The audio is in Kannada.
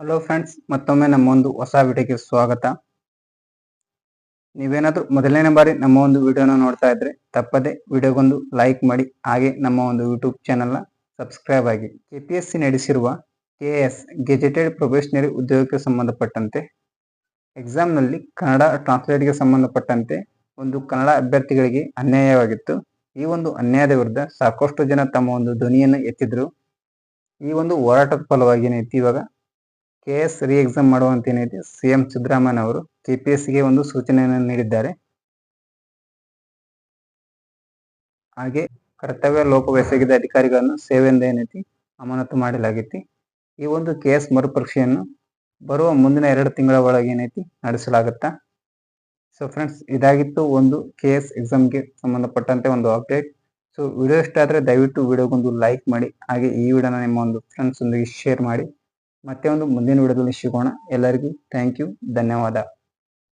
ಹಲೋ ಫ್ರೆಂಡ್ಸ್ ಮತ್ತೊಮ್ಮೆ ನಮ್ಮ ಒಂದು ಹೊಸ ವಿಡಿಯೋಗೆ ಸ್ವಾಗತ. ನೀವೇನಾದರೂ ಮೊದಲನೇ ಬಾರಿ ನಮ್ಮ ಒಂದು ವಿಡಿಯೋನ ನೋಡ್ತಾ ಇದ್ರೆ ತಪ್ಪದೆ ವಿಡಿಯೋಗೊಂದು ಲೈಕ್ ಮಾಡಿ, ಹಾಗೆ ನಮ್ಮ ಒಂದು ಯೂಟ್ಯೂಬ್ ಚಾನಲ್ನ ಸಬ್ಸ್ಕ್ರೈಬ್ ಆಗಿ. ಕೆ ಪಿ ಎಸ್ ಸಿ ನಡೆಸಿರುವ ಕೆ ಎಸ್ ಗೆಜೆಟೆಡ್ ಪ್ರೊಬೇಷನರಿ ಉದ್ಯೋಗಕ್ಕೆ ಸಂಬಂಧಪಟ್ಟಂತೆ ಎಕ್ಸಾಮ್ನಲ್ಲಿ ಕನ್ನಡ ಟ್ರಾನ್ಸ್ಲೇಟ್ಗೆ ಸಂಬಂಧಪಟ್ಟಂತೆ ಒಂದು ಕನ್ನಡ ಅಭ್ಯರ್ಥಿಗಳಿಗೆ ಅನ್ಯಾಯವಾಗಿತ್ತು. ಈ ಒಂದು ಅನ್ಯಾಯದ ವಿರುದ್ಧ ಸಾಕಷ್ಟು ಜನ ತಮ್ಮ ಒಂದು ಧ್ವನಿಯನ್ನು ಎತ್ತಿದ್ರು. ಈ ಒಂದು ಹೋರಾಟದ ಫಲವಾಗಿ ಏನೈತಿ ಇವಾಗ. ಕೆ ಎಸ್ ರಿ ಎಕ್ಸಾಮ್ ಮಾಡುವಂತ ಏನೈತಿ ಸಿ ಎಂ ಸಿದ್ದರಾಮಯ್ಯ ಅವರು ಕೆ ಪಿ ಎಸ್ಗೆ ಒಂದು ಸೂಚನೆಯನ್ನು ನೀಡಿದ್ದಾರೆ. ಹಾಗೆ ಕರ್ತವ್ಯ ಲೋಪವೆಸಗಿದ ಅಧಿಕಾರಿಗಳನ್ನು ಸೇವೆಯಿಂದ ಏನೈತಿ ಅಮಾನತು ಮಾಡಲಾಗೈತಿ. ಈ ಒಂದು ಕೆ ಎಸ್ ಮರುಪರೀಕ್ಷೆಯನ್ನು ಬರುವ ಮುಂದಿನ ಎರಡು ತಿಂಗಳ ಒಳಗೆ ಏನೈತಿ ನಡೆಸಲಾಗುತ್ತಾ? ಸೊ ಫ್ರೆಂಡ್ಸ್ ಇದಾಗಿತ್ತು ಒಂದು ಕೆ ಎಸ್ ಎಕ್ಸಾಮ್ಗೆ ಸಂಬಂಧಪಟ್ಟಂತೆ ಒಂದು ಅಪ್ಡೇಟ್ ಸೊ ವಿಡಿಯೋ ಇಷ್ಟ ಆದರೆ ದಯವಿಟ್ಟು ವಿಡಿಯೋಗೊಂದು ಲೈಕ್ ಮಾಡಿ, ಹಾಗೆ ಈ ವಿಡಿಯೋನ ನಿಮ್ಮ ಒಂದು ಫ್ರೆಂಡ್ಸ್ ಒಂದಿಗೆ ಶೇರ್ ಮಾಡಿ. ಮತ್ತೆ ಒಂದು ಮುಂದಿನ ವಿಡಿಯೋದಲ್ಲಿ ಸಿಗೋಣ. ಎಲ್ಲರಿಗೂ ಥ್ಯಾಂಕ್ ಯು ಧನ್ಯವಾದ.